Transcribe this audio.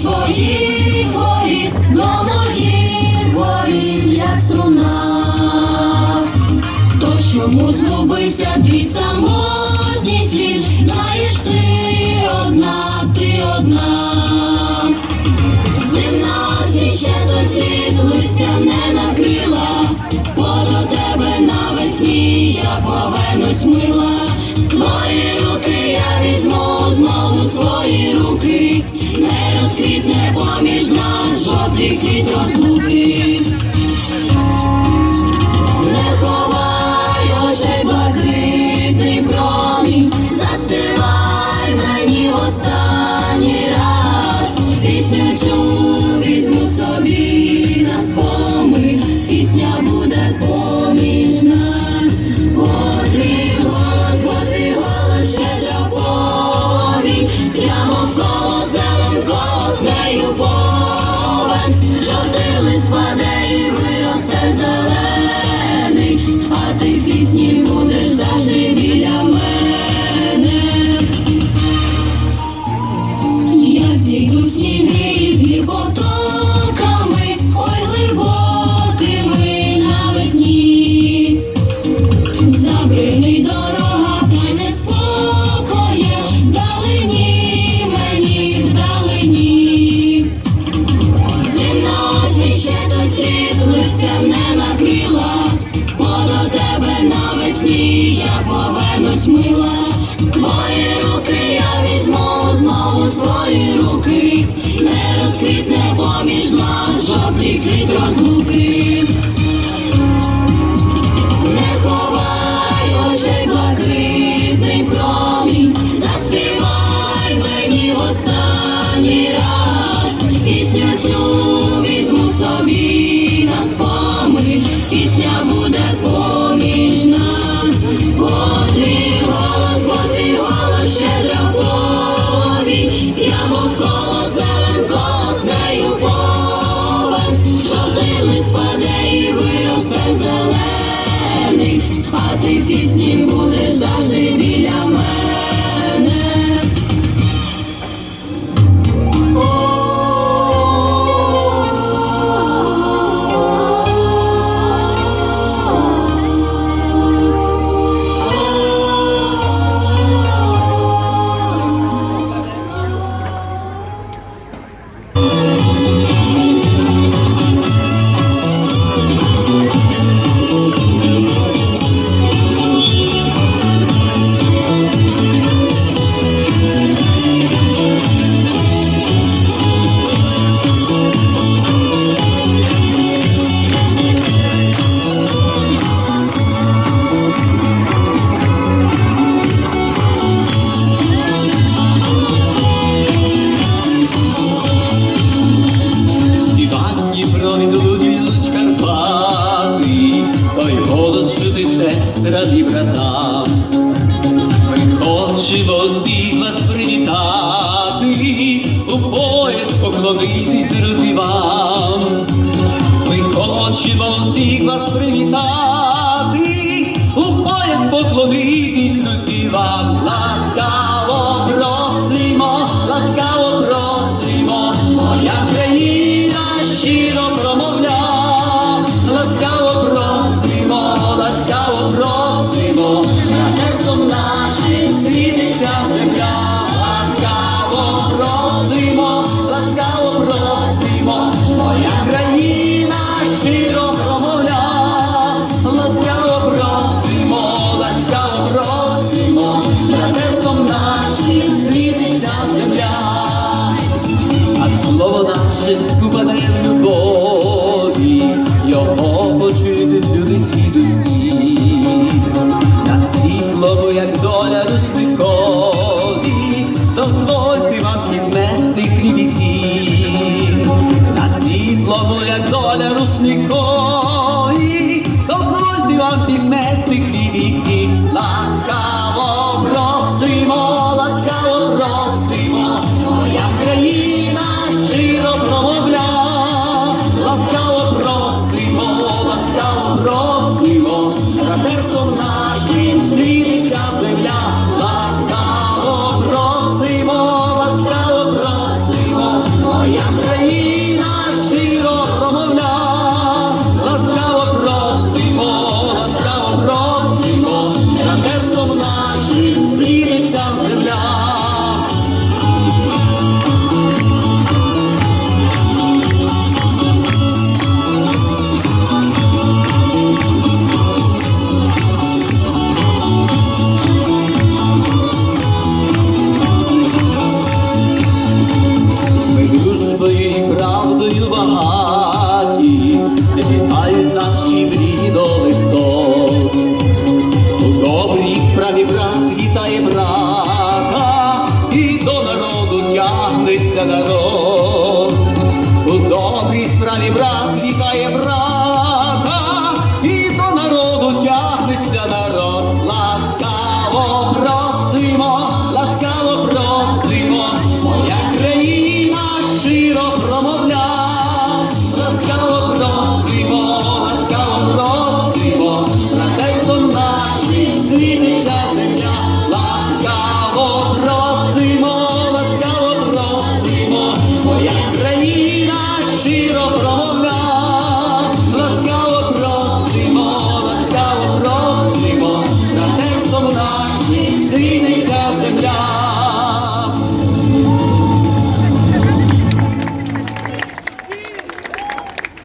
Твої твоїх до моїх воріт, як струна, то чому згубився твій самотній слід, знаєш ти одна, ти одна, земна ще той слід, листя не накрила, бо до тебе навесні я повернусь мила, твої руки. плакав дріт від розлуки. повернусь, мила, твої руки я візьму знову свої руки, не розквітне поміж нас, жовтий світ розлуки. Будуть жити сестра і брата, ми хочемо всіх вас привітати, у пояс поклонитись друзі вам. Ми хочемо всіх вас привітати, у пояс поклонитись друзі вам. Ласка! святкові, дозвольте вам піднести крізь сіль, на світло моя доля рушником. Народ. У добрій справі брат,